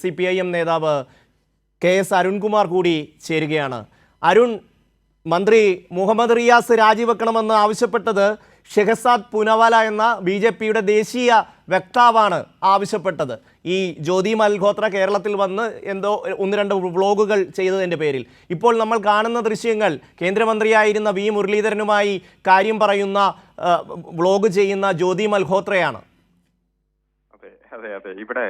C P I M നേതാവ് K S Arunkumar കൂടി ചേരുകയാണ്. അരുൺ മന്ത്രി മുഹമ്മദ് റിയാസ് രാജിവെക്കണമെന്ന് ആവശ്യപ്പെട്ടത് ഷെഹസാദ് പുനവാല എന്ന ബി ജെ പിയുടെ ദേശീയ വക്താവാണ് ആവശ്യപ്പെട്ടത്. ഈ ജ്യോതി മൽഹോത്ര കേരളത്തിൽ വന്ന് എന്തോ ഒന്ന് രണ്ട് വ്ളോഗുകൾ ചെയ്തതിന്റെ പേരിൽ. ഇപ്പോൾ നമ്മൾ കാണുന്ന ദൃശ്യങ്ങൾ കേന്ദ്രമന്ത്രിയായിരുന്ന വി മുരളീധരനുമായി കാര്യം പറയുന്ന വ്ളോഗ് ചെയ്യുന്ന ജ്യോതി മൽഹോത്രയാണ്. അതെ അതെ. ഇവിടെ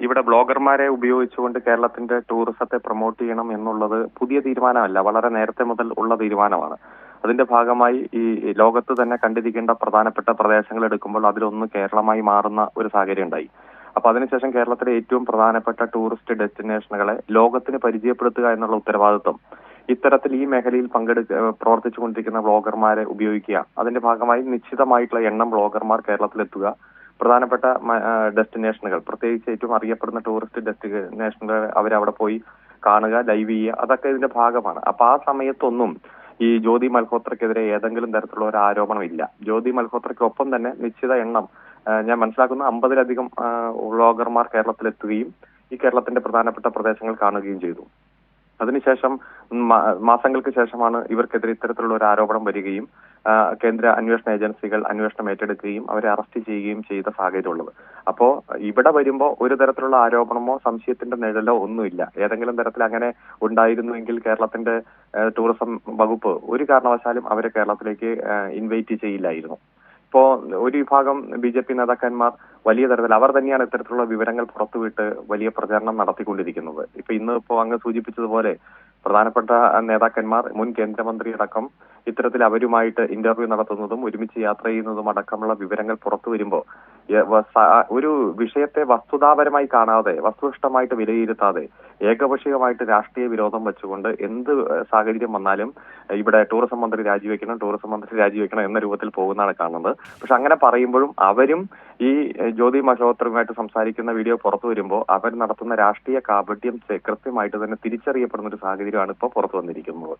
ഇവിടെ ബ്ലോഗർമാരെ ഉപയോഗിച്ചുകൊണ്ട് കേരളത്തിന്റെ ടൂറിസത്തെ പ്രൊമോട്ട് ചെയ്യണം എന്നുള്ളത് പുതിയ തീരുമാനമല്ല വളരെ നേരത്തെ മുതൽ ഉള്ള തീരുമാനമാണ്. അതിന്റെ ഭാഗമായി ഈ ലോകത്ത് തന്നെ കണ്ടിരിക്കേണ്ട പ്രധാനപ്പെട്ട പ്രദേശങ്ങൾ എടുക്കുമ്പോൾ അതിലൊന്ന് കേരളമായി മാറുന്ന ഒരു സാഹചര്യം ഉണ്ടായി. അപ്പൊ അതിനുശേഷം കേരളത്തിലെ ഏറ്റവും പ്രധാനപ്പെട്ട ടൂറിസ്റ്റ് ഡെസ്റ്റിനേഷനുകളെ ലോകത്തിന് പരിചയപ്പെടുത്തുക എന്നുള്ള ഉത്തരവാദിത്വം ഇത്തരത്തിൽ ഈ മേഖലയിൽ പങ്കെടുക്ക പ്രവർത്തിച്ചുകൊണ്ടിരിക്കുന്ന ബ്ലോഗർമാരെ ഉപയോഗിക്കുക. അതിന്റെ ഭാഗമായി നിശ്ചിതമായിട്ടുള്ള എണ്ണം ബ്ലോഗർമാർ കേരളത്തിലെത്തുക. പ്രധാനപ്പെട്ട ഡെസ്റ്റിനേഷനുകൾ. പ്രത്യേകിച്ച് ഏറ്റവും അറിയപ്പെടുന്ന ടൂറിസ്റ്റ് ഡെസ്റ്റിനേഷനുകൾ അവരവിടെ പോയി കാണുക ലൈവ് ചെയ്യുക അതൊക്കെ ഇതിന്റെ ഭാഗമാണ്. അപ്പൊ ആ സമയത്തൊന്നും ഈ ജ്യോതി മൽഹോത്രക്കെതിരെ ഏതെങ്കിലും തരത്തിലുള്ള ഒരു ആരോപണം ഇല്ല. ജ്യോതി മൽഹോത്രയ്ക്കൊപ്പം തന്നെ നിശ്ചിത എണ്ണം ഞാൻ മനസ്സിലാക്കുന്ന അമ്പതിലധികം വ്ളോഗർമാർ കേരളത്തിലെത്തുകയും ഈ കേരളത്തിന്റെ പ്രധാനപ്പെട്ട പ്രദേശങ്ങൾ കാണുകയും ചെയ്തു. അതിനുശേഷം മാസങ്ങൾക്ക് ശേഷമാണ് ഇവർക്കെതിരെ ഇത്തരത്തിലുള്ള ഒരു ആരോപണം വരികയും കേന്ദ്ര അന്വേഷണ ഏജൻസികൾ അന്വേഷണം ഏറ്റെടുക്കുകയും അവരെ അറസ്റ്റ് ചെയ്യുകയും ചെയ്ത സാഹചര്യമുള്ളത്. അപ്പോ ഇവിടെ വരുമ്പോ ഒരു തരത്തിലുള്ള ആരോപണമോ സംശയത്തിന്റെ നിഴലോ ഒന്നുമില്ല. ഏതെങ്കിലും തരത്തിൽ അങ്ങനെ ഉണ്ടായിരുന്നുവെങ്കിൽ കേരളത്തിന്റെ ടൂറിസം വകുപ്പ് ഒരു കാരണവശാലും അവരെ കേരളത്തിലേക്ക് ഇൻവൈറ്റ് ചെയ്യില്ലായിരുന്നു. ഇപ്പോ ഒരു വിഭാഗം ബി ജെ പി നേതാക്കന്മാർ വലിയ തരത്തിൽ അവർ തന്നെയാണ് ഇത്തരത്തിലുള്ള വിവരങ്ങൾ പുറത്തുവിട്ട് വലിയ പ്രചാരണം നടത്തിക്കൊണ്ടിരിക്കുന്നത്. ഇപ്പൊ ഇന്ന് ഇപ്പോ അങ്ങ് സൂചിപ്പിച്ചതുപോലെ പ്രധാനപ്പെട്ട നേതാക്കന്മാർ മുൻ കേന്ദ്രമന്ത്രി അടക്കം ഇത്തരത്തിൽ അവരുമായിട്ട് ഇന്റർവ്യൂ നടത്തുന്നതും ഒരുമിച്ച് യാത്ര ചെയ്യുന്നതും അടക്കമുള്ള വിവരങ്ങൾ പുറത്തു വരുമ്പോൾ ഒരു വിഷയത്തെ വസ്തുതാപരമായി കാണാതെ വസ്തുനിഷ്ഠമായിട്ട് വിലയിരുത്താതെ ഏകപക്ഷീയമായിട്ട് രാഷ്ട്രീയ വിരോധം വെച്ചുകൊണ്ട് എന്ത് സാഹചര്യം വന്നാലും ഇവിടെ ടൂറിസം മന്ത്രി രാജിവെക്കണം ടൂറിസം മന്ത്രി രാജിവെക്കണം എന്ന രൂപത്തിൽ പോകുന്നതാണ് കാണുന്നത്. പക്ഷെ അങ്ങനെ പറയുമ്പോഴും അവരും ഈ ജ്യോതി മഹോത്രവുമായിട്ട് സംസാരിക്കുന്ന വീഡിയോ പുറത്തു വരുമ്പോൾ അവർ നടത്തുന്ന രാഷ്ട്രീയ കാപട്യം കൃത്യമായിട്ട് തന്നെ തിരിച്ചറിയപ്പെടുന്ന ഒരു സാഹചര്യമാണ് ഇപ്പോൾ പുറത്തു വന്നിരിക്കുന്നത്.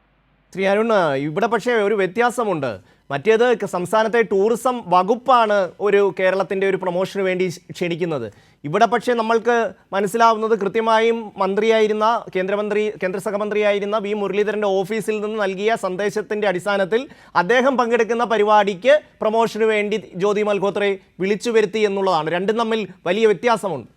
ശ്രീ അരുൺ ഇവിടെ പക്ഷേ ഒരു വ്യത്യാസമുണ്ട്. മറ്റേത് സംസ്ഥാനത്തെ ടൂറിസം വകുപ്പാണ് ഒരു കേരളത്തിന്റെ ഒരു പ്രൊമോഷന് വേണ്ടി ക്ഷ- ക്ഷണിക്കുന്നത്. ഇവിടെ പക്ഷേ നമ്മൾക്ക് മനസ്സിലാവുന്നത് കൃത്യമായും മന്ത്രിയായിരുന്ന കേന്ദ്രമന്ത്രി കേന്ദ്ര സഹമന്ത്രിയായിരുന്ന വി മുരളീധരന്റെ ഓഫീസിൽ നിന്ന് നൽകിയ സന്ദേശത്തിന്റെ അടിസ്ഥാനത്തിൽ അദ്ദേഹം പങ്കെടുക്കുന്ന പരിപാടിക്ക് പ്രൊമോഷന് വേണ്ടി ജ്യോതി മൽഹോത്രയെ വിളിച്ചു വരുത്തി എന്നുള്ളതാണ്. രണ്ടും തമ്മിൽ വലിയ വ്യത്യാസമുണ്ട്.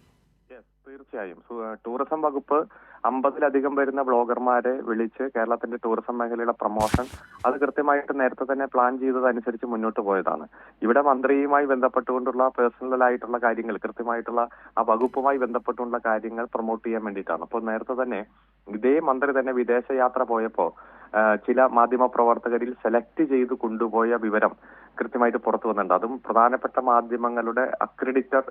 തീർച്ചയായും. ടൂറിസം വകുപ്പ് അമ്പതിലധികം വരുന്ന ബ്ലോഗർമാരെ വിളിച്ച് കേരളത്തിന്റെ ടൂറിസം മേഖലയുടെ പ്രമോഷൻ അത് കൃത്യമായിട്ട് നേരത്തെ തന്നെ പ്ലാൻ ചെയ്തതനുസരിച്ച് മുന്നോട്ട് പോയതാണ്. ഇവിടെ മന്ത്രിയുമായി ബന്ധപ്പെട്ടുകൊണ്ടുള്ള പേഴ്സണലായിട്ടുള്ള കാര്യങ്ങൾ കൃത്യമായിട്ടുള്ള ആ വകുപ്പുമായി ബന്ധപ്പെട്ടുള്ള കാര്യങ്ങൾ പ്രൊമോട്ട് ചെയ്യാൻ വേണ്ടിയിട്ടാണ്. അപ്പോൾ നേരത്തെ തന്നെ ഇതേ മന്ത്രി തന്നെ വിദേശ യാത്ര പോയപ്പോ ചില മാധ്യമ പ്രവർത്തകരിൽ സെലക്ട് ചെയ്ത് കൊണ്ടുപോയ വിവരം കൃത്യമായിട്ട് പുറത്തു വന്നിട്ടുണ്ട്. അതും പ്രധാനപ്പെട്ട മാധ്യമങ്ങളുടെ അക്രഡിറ്റർ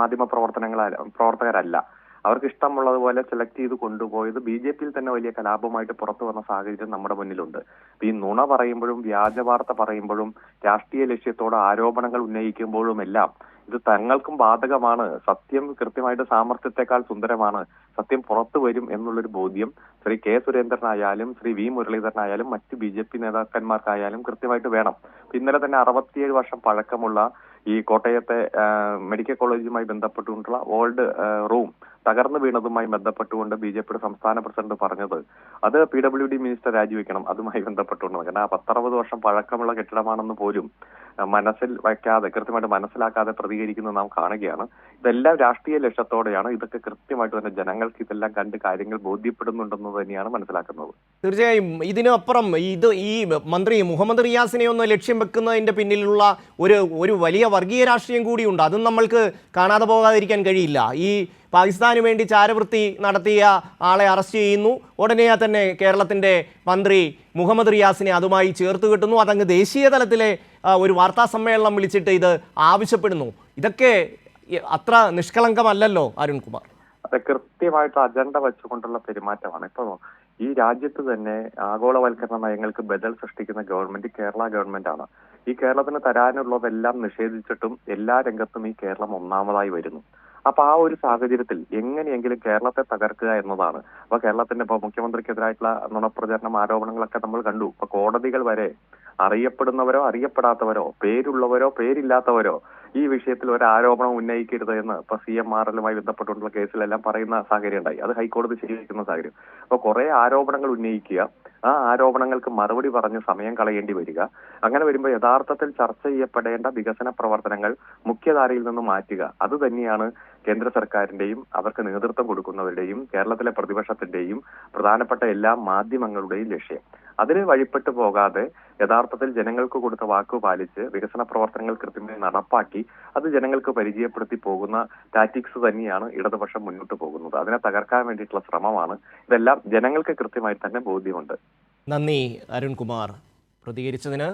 മാധ്യമ പ്രവർത്തനങ്ങൾ പ്രവർത്തകരല്ല. അവർക്ക് ഇഷ്ടമുള്ളതുപോലെ സെലക്ട് ചെയ്ത് കൊണ്ടുപോയത് ബി ജെ പിയിൽ തന്നെ വലിയ കലാപമായിട്ട് പുറത്തു വന്ന സാഹചര്യം നമ്മുടെ മുന്നിലുണ്ട്. ഈ നുണ പറയുമ്പോഴും വ്യാജ വാർത്ത പറയുമ്പോഴും രാഷ്ട്രീയ ലക്ഷ്യത്തോടെ ആരോപണങ്ങൾ ഉന്നയിക്കുമ്പോഴും എല്ലാം ഇത് തങ്ങൾക്കും ബാധകമാണ്. സത്യം കൃത്യമായിട്ട് സാമർത്ഥ്യത്തെക്കാൾ സുന്ദരമാണ്. സത്യം പുറത്തു വരും എന്നുള്ളൊരു ബോധ്യം ശ്രീ കെ സുരേന്ദ്രനായാലും ശ്രീ വി മുരളീധരനായാലും മറ്റ് ബി ജെ പി നേതാക്കന്മാർക്കായാലും കൃത്യമായിട്ട് വേണം. ഇന്നലെ തന്നെ അറുപത്തിയേഴ് വർഷം പഴക്കമുള്ള ഈ കോട്ടയത്തെ മെഡിക്കൽ കോളേജുമായി ബന്ധപ്പെട്ടുകൊണ്ടുള്ള ഓൾഡ് റൂം തകർന്നു വീണതുമായി ബന്ധപ്പെട്ടുകൊണ്ട് ബി ജെ പിയുടെ സംസ്ഥാന പ്രസിഡന്റ് പറഞ്ഞത് അത് പി ഡബ്ല്യു ഡി മിനിസ്റ്റർ രാജിവെക്കണം അതുമായി ബന്ധപ്പെട്ടുകൊണ്ട് കാരണം ആ പത്തറുപത് വർഷം പഴക്കമുള്ള കെട്ടിടമാണെന്ന് പോലും മനസ്സിൽ വയ്ക്കാതെ കൃത്യമായിട്ട് മനസ്സിലാക്കാതെ പ്രതികരിക്കുന്നത് നാം കാണുകയാണ്. ഇതെല്ലാം രാഷ്ട്രീയ ലക്ഷ്യത്തോടെയാണ്. ഇതൊക്കെ കൃത്യമായിട്ട് തന്നെ ജനങ്ങൾക്ക് ഇതെല്ലാം കണ്ട് കാര്യങ്ങൾ ബോധ്യപ്പെടുന്നുണ്ടെന്ന് തന്നെയാണ് മനസ്സിലാക്കുന്നത്. തീർച്ചയായും. ഇതിനപ്പുറം ഇത് ഈ മന്ത്രി മുഹമ്മദ് റിയാസിനെ ഒന്ന് ലക്ഷ്യം വെക്കുന്നതിന്റെ പിന്നിലുള്ള ഒരു ഒരു വലിയ വർഗീയ രാഷ്ട്രീയം കൂടിയുണ്ട്. അതും നമ്മൾക്ക് കാണാതെ പോകാതിരിക്കാൻ കഴിയില്ല. ഈ പാകിസ്ഥാന് വേണ്ടി ചാരവൃത്തി നടത്തിയ ആളെ അറസ്റ്റ് ചെയ്യുന്നു. ഉടനെ തന്നെ കേരളത്തിന്റെ മന്ത്രി മുഹമ്മദ് റിയാസിനെ അതുമായി ചേർത്ത് കിട്ടുന്നു. അതങ്ങ് ദേശീയ തലത്തിലെ ഒരു വാർത്താ സമ്മേളനം വിളിച്ചിട്ട് ഇത് ആവശ്യപ്പെടുന്നു. ഇതൊക്കെ അത്ര നിഷ്കളങ്കമല്ലല്ലോ അരുൺകുമാർ? അത് കൃത്യമായിട്ട് അജണ്ട വെച്ചുകൊണ്ടുള്ള പെരുമാറ്റമാണ്. ഇപ്പൊ ഈ രാജ്യത്ത് തന്നെ ആഗോളവൽക്കരണ നയങ്ങൾക്ക് ബദൽ സൃഷ്ടിക്കുന്ന ഗവൺമെന്റ് കേരള ഗവൺമെന്റ് ആണ് ഈ കേരളത്തിന് തരാനുള്ളതെല്ലാം നിഷേധിച്ചിട്ടും എല്ലാ രംഗത്തും ഈ കേരളം ഒന്നാമതായി വരുന്നു. അപ്പൊ ആ ഒരു സാഹചര്യത്തിൽ എങ്ങനെയെങ്കിലും കേരളത്തെ തകർക്കുക എന്നതാണ്. അപ്പൊ കേരളത്തിന്റെ ഇപ്പൊ മുഖ്യമന്ത്രിക്കെതിരായിട്ടുള്ള നുണപ്രചരണം ആരോപണങ്ങളൊക്കെ നമ്മൾ കണ്ടു. ഇപ്പൊ കോടതികൾ വരെ അറിയപ്പെടുന്നവരോ അറിയപ്പെടാത്തവരോ പേരുള്ളവരോ പേരില്ലാത്തവരോ ഈ വിഷയത്തിൽ ഒരു ആരോപണം ഉന്നയിക്കരുത് എന്ന് ഇപ്പൊ സി എം ആർ എല്ലുമായി ബന്ധപ്പെട്ടുള്ള കേസിലെല്ലാം പറയുന്ന സാഹചര്യം ഉണ്ടായി. അത് ഹൈക്കോടതി ചെയ്തിരിക്കുന്ന സാഹചര്യം. അപ്പൊ കുറെ ആരോപണങ്ങൾ ഉന്നയിക്കുക. ആ ആരോപണങ്ങൾക്ക് മറുപടി പറഞ്ഞ് സമയം കളയേണ്ടി വരിക. അങ്ങനെ വരുമ്പോൾ യഥാർത്ഥത്തിൽ ചർച്ച ചെയ്യപ്പെടേണ്ട വികസന പ്രവർത്തനങ്ങൾ മുഖ്യധാരയിൽ നിന്ന് മാറ്റുക. അത് തന്നെയാണ് കേന്ദ്ര സർക്കാരിന്റെയും അവർക്ക് നേതൃത്വം കൊടുക്കുന്നവരുടെയും കേരളത്തിലെ പ്രതിപക്ഷത്തിന്റെയും പ്രധാനപ്പെട്ട എല്ലാ മാധ്യമങ്ങളുടെയും ലക്ഷ്യം. അതിന് വഴിപ്പെട്ടു പോകാതെ യഥാർത്ഥത്തിൽ ജനങ്ങൾക്ക് കൊടുത്ത വാക്ക് പാലിച്ച് വികസന പ്രവർത്തനങ്ങൾ കൃത്യമായി നടപ്പാക്കി അത് ജനങ്ങൾക്ക് പരിചയപ്പെടുത്തി പോകുന്ന ടാറ്റിക്സ് തന്നെയാണ് ഇടതുപക്ഷം മുന്നോട്ട് പോകുന്നത്. അതിനെ തകർക്കാൻ വേണ്ടിയിട്ടുള്ള ശ്രമമാണ്. ഇതെല്ലാം ജനങ്ങൾക്ക് കൃത്യമായി തന്നെ ബോധ്യമുണ്ട്. നന്ദി അരുൺകുമാർ. പ്രതികരിച്ചതിന്